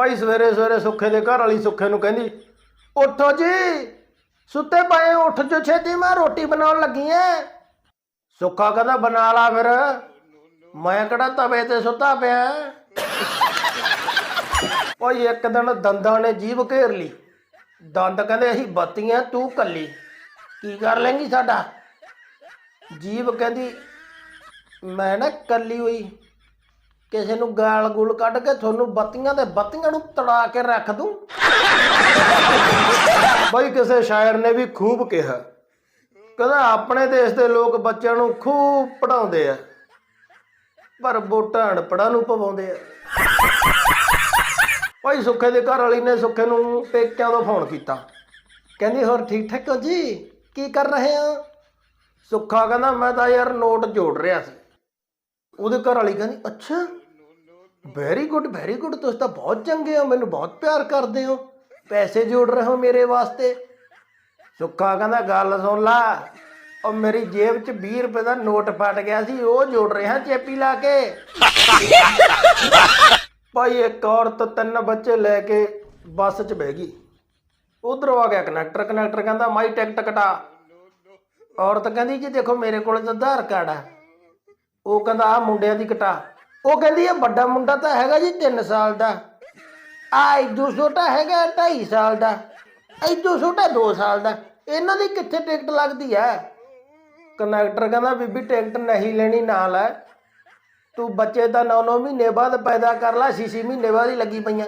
ਭਾਈ ਸਵੇਰੇ ਸਵੇਰੇ ਸੁੱਖੇ ਦੇ ਘਰ ਵਾਲੀ ਸੁੱਖੇ ਨੂੰ ਕਹਿੰਦੀ ਉੱਠੋ ਜੀ ਸੁੱਤੇ ਪਏ ਹੋ, ਉੱਠ ਜੋ ਛੇਤੀ ਮੈਂ ਰੋਟੀ ਬਣਾਉਣ ਲੱਗੀ ਐ। ਸੁੱਖਾ ਕਹਿੰਦਾ ਬਣਾ ਲਾ ਫਿਰ ਮੈਂ ਕਿਹੜਾ ਤਵੇ ਤੇ ਸੁੱਤਾ ਪਿਆ ਓਏ ਇੱਕ ਦਿਨ ਦੰਦਾਂ ਨੇ ਜੀਭ ਘੇਰ ਲਈ। ਦੰਦ ਕਹਿੰਦੇ ਅਸੀਂ ਬੱਤੀਆਂ ਤੂੰ ਕੱਲੀ ਕੀ ਕਰ ਲੈਂਗੀ ਸਾਡਾ? ਜੀਭ ਕਹਿੰਦੀ ਮੈਂ ਨਾ ਕੱਲੀ ਹੋਈ ਕਿਸੇ ਨੂੰ ਗਾਲ ਗੁਲ ਕੱਢ ਕੇ ਤੁਹਾਨੂੰ ਬੱਤੀਆਂ ਦੇ ਬੱਤੀਆਂ ਨੂੰ ਤੜਾ ਕੇ ਰੱਖ ਦੂੰ? ਬਈ ਕਿਸੇ ਸ਼ਾਇਰ ਨੇ ਵੀ ਖੂਬ ਕਿਹਾ। ਕਹਿੰਦਾ ਆਪਣੇ ਦੇਸ਼ ਦੇ ਲੋਕ ਬੱਚਿਆਂ ਨੂੰ ਖੂਬ ਪੜਾਉਂਦੇ ਆ, ਪਰ ਵੋਟਾਂ ਅਨਪੜਾਂ ਨੂੰ ਪਵਾਉਂਦੇ ਆ। ਭਾਈ ਸੁੱਖੇ ਦੇ ਘਰ ਵਾਲੀ ਨੇ ਸੁੱਖੇ ਨੂੰ ਪੇਕਿਆਂ ਤੋਂ ਫੋਨ ਕੀਤਾ। ਕਹਿੰਦੀ, ਹੋਰ ਠੀਕ ਠਾਕ ਹੋ ਜੀ? ਕੀ ਕਰ ਰਹੇ ਹੋ ਸੁੱਖਾ ਕਹਿੰਦਾ, ਮੈਂ ਤਾਂ ਯਾਰ ਨੋਟ ਜੋੜ ਰਿਹਾ ਸੀ। ਉਹਦੇ ਘਰ ਵਾਲੀ ਕਹਿੰਦੀ, ਅੱਛਾ ਵੈਰੀ ਗੁੱਡ ਵੈਰੀ ਗੁੱਡ ਤੁਸੀਂ ਤਾਂ ਬਹੁਤ ਚੰਗੇ ਹੋ, ਮੈਨੂੰ ਬਹੁਤ ਪਿਆਰ ਕਰਦੇ ਹੋ। ਪੈਸੇ ਜੋੜ ਰਹੇ ਹੋ ਮੇਰੇ ਵਾਸਤੇ। ਸੁੱਖਾ ਕਹਿੰਦਾ, ਗੱਲ ਸੁਣ ਲਾ। ਉਹ ਮੇਰੀ ਜੇਬ 'ਚ 20 ਰੁਪਏ ਦਾ ਨੋਟ ਫਟ ਗਿਆ ਸੀ, ਉਹ ਜੋੜ ਰਿਹਾ ਚੇਪੀ ਲਾ ਕੇ। ਭਾਈ, ਇੱਕ ਔਰਤ ਤਿੰਨ ਬੱਚੇ ਲੈ ਕੇ ਬੱਸ 'ਚ ਬਹਿ ਗਈ। ਉਧਰੋਂ ਆ ਗਿਆ ਕਨੈਕਟਰ ਕਨੈਕਟਰ ਕਹਿੰਦਾ, ਮਾਈ, ਟਿਕਟ ਕਟਾ। ਔਰਤ ਕਹਿੰਦੀ, ਜੀ ਦੇਖੋ, ਮੇਰੇ ਕੋਲ ਤਾਂ ਆਧਾਰ ਕਾਰਡ ਆ। ਉਹ ਕਹਿੰਦਾ ਆ ਮੁੰਡਿਆਂ ਦੀ ਕਟਾ। ਉਹ ਕਹਿੰਦੀ ਇਹ ਵੱਡਾ ਮੁੰਡਾ ਤਾਂ ਹੈਗਾ ਜੀ 3 ਸਾਲ ਦਾ। ਆ ਇਦੂ ਛੋਟਾ ਹੈਗਾ 2.5 ਸਾਲ ਦਾ। ਇਦੂ ਛੋਟਾ 2 ਸਾਲ ਦਾ। ਇਹਨਾਂ ਦੀ ਕਿੱਥੇ ਟਿਕਟ ਲੱਗਦੀ ਹੈ ਕੰਡਕਟਰ ਕਹਿੰਦਾ, ਬੀਬੀ, ਟਿਕਟ ਨਹੀਂ ਲੈਣੀ, ਨਾਲ ਹੈ ਤੂੰ ਬੱਚੇ ਦਾ 9-9 ਮਹੀਨੇ ਬਾਅਦ ਪੈਦਾ ਕਰ ਲੈ 6 ਮਹੀਨੇ ਬਾਅਦ ਹੀ ਲੱਗੀ ਪਈਆਂ।